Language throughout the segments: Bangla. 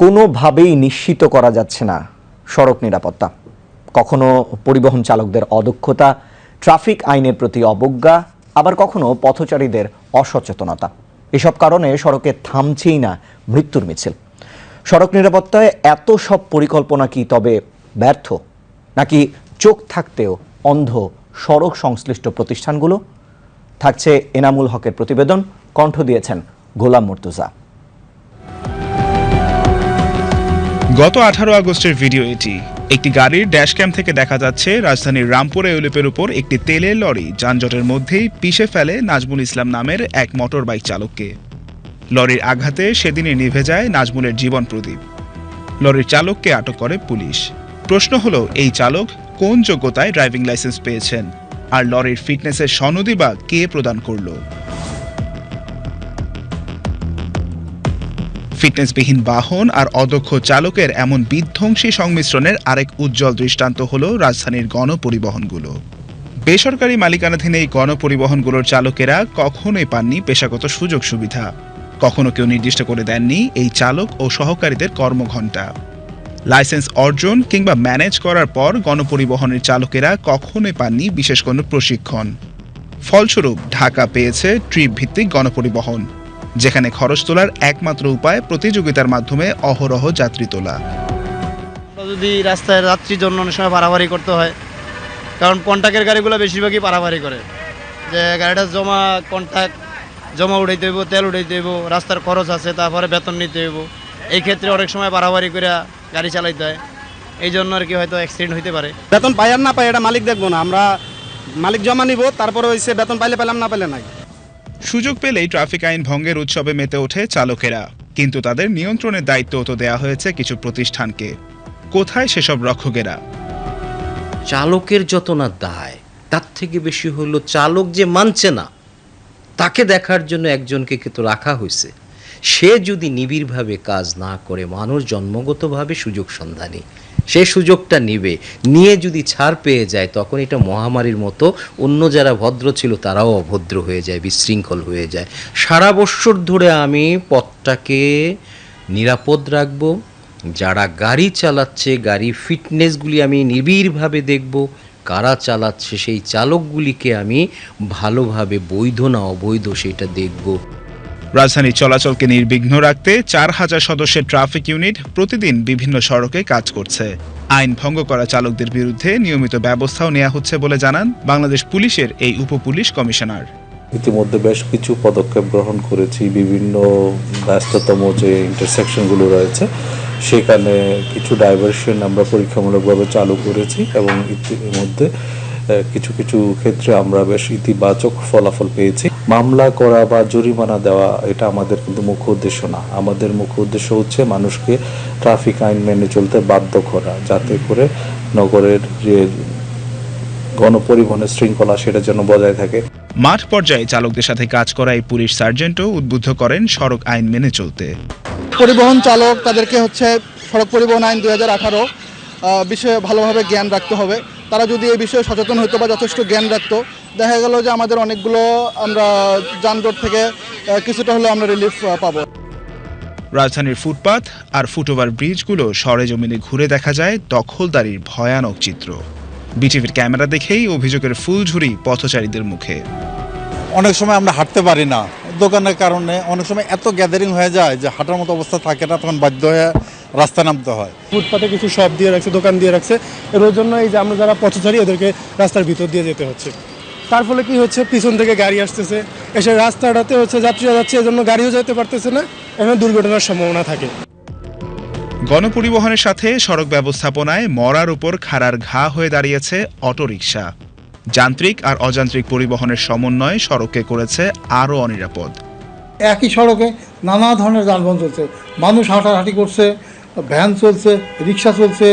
কোনোভাবেই নিশ্চিত করা যাচ্ছে না সড়ক নিরাপত্তা। কখনো পরিবহন চালকদের অদক্ষতা, ট্রাফিক আইনের প্রতি অবজ্ঞা, আবার কখনো পথচারীদের অসচেতনতা। এসব কারণে সড়কে থামছেই না মৃত্যুর মিছিল। সড়ক নিরাপত্তায় এত সব পরিকল্পনা কি তবে ব্যর্থ? নাকি চোখ থাকতেও অন্ধ সড়ক সংশ্লিষ্ট প্রতিষ্ঠানগুলো? থাকছে এনামুল হকের প্রতিবেদন, কণ্ঠ দিয়েছেন গোলাম মর্তুজা। গত আঠারো আগস্টের ভিডিও এটি। একটি গাড়ির ড্যাশক্যাম থেকে দেখা যাচ্ছে রাজধানীর রামপুর ইউলিপের উপর একটি তেলের লরি, যানজটের মধ্যেই পিষে ফেলে নাজমুল ইসলাম নামের এক মোটর বাইক চালককে। লরির আঘাতে সেদিনই নিভে যায় নাজমুলের জীবন প্রদীপ। লরির চালককে আটক করে পুলিশ। প্রশ্ন হলো, এই চালক কোন যোগ্যতায় ড্রাইভিং লাইসেন্স পেয়েছেন? আর লরির ফিটনেসের সনদি বা কে প্রদান করল? ফিটনেসবিহীন বাহন আর অদক্ষ চালকের এমন বিধ্বংসী সংমিশ্রণের আরেক উজ্জ্বল দৃষ্টান্ত হল রাজধানীর গণপরিবহনগুলো। বেসরকারি মালিকানাধীন এই গণপরিবহনগুলোর চালকেরা কখনোই পাননি পেশাগত সুযোগ সুবিধা। কখনো কেউ নির্দিষ্ট করে দেননি এই চালক ও সহকারীদের কর্মঘণ্টা। লাইসেন্স অর্জন কিংবা ম্যানেজ করার পর গণপরিবহনের চালকেরা কখনোই পাননি বিশেষ কোনো প্রশিক্ষণ। ফলস্বরূপ, ঢাকা পেয়েছে ট্রিপ ভিত্তিক গণপরিবহন। যেখানে খরচ তোলার একমাত্র উপায় প্রতিযোগিতার মাধ্যমে অহরহ যাত্রী তোলা। যদি রাস্তায় রাত্রির জন্য অনেক সময় পারাপারি করতে হয় কারণ কন্ট্যাক্টের গাড়িগুলো বেশিরভাগই পারাপারি করে। যে গাড়িটা জমা কন্ট্যাক্ট জমা উঠাইতে হইব তেল উঠাইতে হইব রাস্তার খরচ আছে তারপরে বেতন নিতে হইব। এই ক্ষেত্রে অনেক সময় পারাপারি করে গাড়ি চালাইতে হয়। এই জন্য আর কি হয়তো অ্যাক্সিডেন্ট হইতে পারে। বেতন পাই আর না পাই এটা মালিক দেখব না। আমরা মালিক জমা নিব তারপরে হয়েছে বেতন পাইলে পেলাম না পেলে নাই। সুযোগ পেলেই ট্রাফিক আইন ভঙ্গের উৎসবে মেতে ওঠে চালকেরা। কিন্তু তাদের নিয়ন্ত্রণের দায়িত্ব তো দেয়া হয়েছে কিছু প্রতিষ্ঠানকে। কোথায় সেসব রক্ষকেরা? চালকের যত না দায়, তার থেকে বেশি হলো চালক যে মানছে না, তাকে দেখার জন্য একজনকে কিন্তু রাখা হয়েছে। সে যদি নিবিড়ভাবে কাজ না করে, মানুষ জন্মগতভাবে সুযোগ সন্ধানী। সে সুযোগটা নিবে। নিয়ে যদি ছাড় পেয়ে যায়, তখন এটা মহামারীর মতো অন্য যারা ভদ্র ছিল, তারাও অভদ্র হয়ে যায়, বিশৃঙ্খল হয়ে যায়। সারা বৎসর ধরে আমি পথটাকে নিরাপদ রাখব, যারা গাড়ি চালাচ্ছে, গাড়ি ফিটনেসগুলি আমি নিবিড়ভাবে দেখব, কারা চালাচ্ছে, সেই চালকগুলিকে আমি ভালোভাবে বৈধ না অবৈধ সেটা দেখব। রাজধানীর চলাচলকে নির্বিঘ্ন রাখতে চার হাজার সদস্যের ট্রাফিক ইউনিট প্রতিদিন বিভিন্ন সড়কে কাজ করছে। আইন ভঙ্গ করা চালকদের বিরুদ্ধে নিয়মিত ব্যবস্থাও নেওয়া হচ্ছে বলে জানান বাংলাদেশ পুলিশের এই উপপুলিশ কমিশনার। ইতিমধ্যে বেশ কিছু পদক্ষেপ গ্রহণ করেছি, বিভিন্ন ব্যস্ততম যে ইন্টারসেকশনগুলো রয়েছে, সেখানে কিছু ডাইভারশন আমরা পরীক্ষামূলকভাবে চালু করেছি এবং ইতিমধ্যে কিছু কিছু ক্ষেত্রে আমরা বেশ ইতিবাচক ফলাফল পেয়েছি। মামলা করা বা জরিমানা দেওয়া এটা আমাদের কিন্তু মুখ্য উদ্দেশ্য না। আমাদের মুখ্য উদ্দেশ্য হচ্ছে মানুষকে ট্রাফিক আইন মেনে চলতে বাধ্য করা যাতে করে নগরের যে গণপরিবহনের শৃঙ্খলা সেটা যেন বজায় থাকে। মাঠ পর্যায়ে চালকদের সাথে কাজ করা এই পুলিশ সার্জেন্টও উদ্বুদ্ধ করেন সড়ক আইন মেনে চলতে। পরিবহন চালক তাদেরকে হচ্ছে সড়ক পরিবহন আইন দুই হাজার আঠারো বিষয়ে ভালোভাবে জ্ঞান রাখতে হবে। তারা যদি এই বিষয়ে সচেতন হতো বা যথেষ্ট জ্ঞান রাখতো দেখা গেল যে আমাদের অনেকগুলো আমরা যানজট থেকে কিছুটা হলেও আমরা রিলিফ পাবো। রাজধানীর ফুটপাথ আর ফুটওভার ব্রিজগুলো সরেজমিনে ঘুরে দেখা যায় দখলদারির ভয়ানক চিত্র। বিটিভির ক্যামেরা দেখেই অভিযোগের ফুলঝুরি পথচারীদের মুখে। অনেক সময় আমরা হাঁটতে পারি না। দোকানের কারণে অনেক সময় এত গ্যাদারিং হয়ে যায় যে হাঁটার মতো অবস্থা থাকে না তখন বাধ্য হয়ে রাস্তা নামতে হয়। ফুটপাতে কিছু শপ দিয়ে রাখছে দোকান দিয়ে রাখছে। এর জন্য এই যে আমরা যারা পথচারী ওদেরকে রাস্তার ভিতর দিয়ে যেতে হচ্ছে। তার ফলে কি হচ্ছে? পিছন থেকে গাড়ি আসতেছে। এসে রাস্তাটাতে হচ্ছে যাত্রীরা যাচ্ছে এজন্য গাড়িও যেতে পারতেছে না। এখানে দুর্ঘটনার সম্ভাবনা থাকে। গণপরিবহনের সাথে সড়ক ব্যবস্থাপনায় মরার উপর খাড়ার ঘা হয়ে দাঁড়িয়েছে অটোরিকশা। যান্ত্রিক আর অযান্ত্রিক পরিবহনের সমন্বয় সড়ককে করেছে আরও অনিরাপদ। একই সড়কে নানা ধরনের যানবাহন চলছে। মানুষ হাঁটাহাঁটি করছে ভ্যান চলছে, রিক্সা চলছে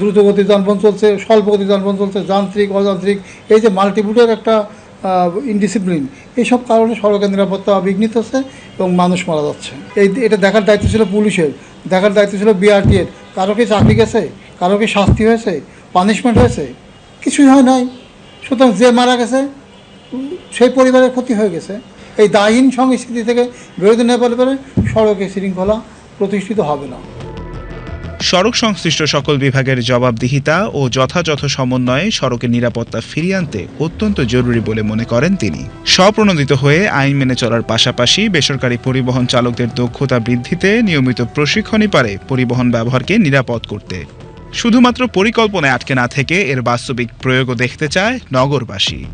দ্রুতগতি যানবাহন চলছে, স্বল্পগতির যানবাহন চলছে, যান্ত্রিক, অযান্ত্রিক, এই যে মাল্টিপুটের একটা ইনডিসিপ্লিন এইসব কারণে সড়কের নিরাপত্তা বিঘ্নিত হচ্ছে এবং মানুষ মারা যাচ্ছে। এই এটা দেখার দায়িত্ব ছিল পুলিশের, দেখার দায়িত্ব ছিল বিআরটি এর। কারও কি চাকরি গেছে? কারও কি শাস্তি হয়েছে? পানিশমেন্ট হয়েছে? কিছুই হয় নাই। সুতরাং যে মারা গেছে, সেই পরিবারের ক্ষতি হয়ে গেছে। এই দায়হীন সংস্কৃতি থেকে বিরোধী না পেলে সড়কে শৃঙ্খলা প্রতিষ্ঠিত হবে না। সড়ক সংশ্লিষ্ট সকল বিভাগের জবাবদিহিতা ও যথাযথ সমন্বয়ে সড়কের নিরাপত্তা ফিরিয়ে আনতে অত্যন্ত জরুরি বলে মনে করেন তিনি। স্বপ্রণোদিত হয়ে আইন মেনে চলার পাশাপাশি বেসরকারি পরিবহন চালকদের দক্ষতা বৃদ্ধিতে নিয়মিত প্রশিক্ষণই পারে পরিবহন ব্যবহারকে নিরাপদ করতে। শুধুমাত্র পরিকল্পনায় আটকে না থেকে এর বাস্তবিক প্রয়োগও দেখতে চায় নগরবাসী।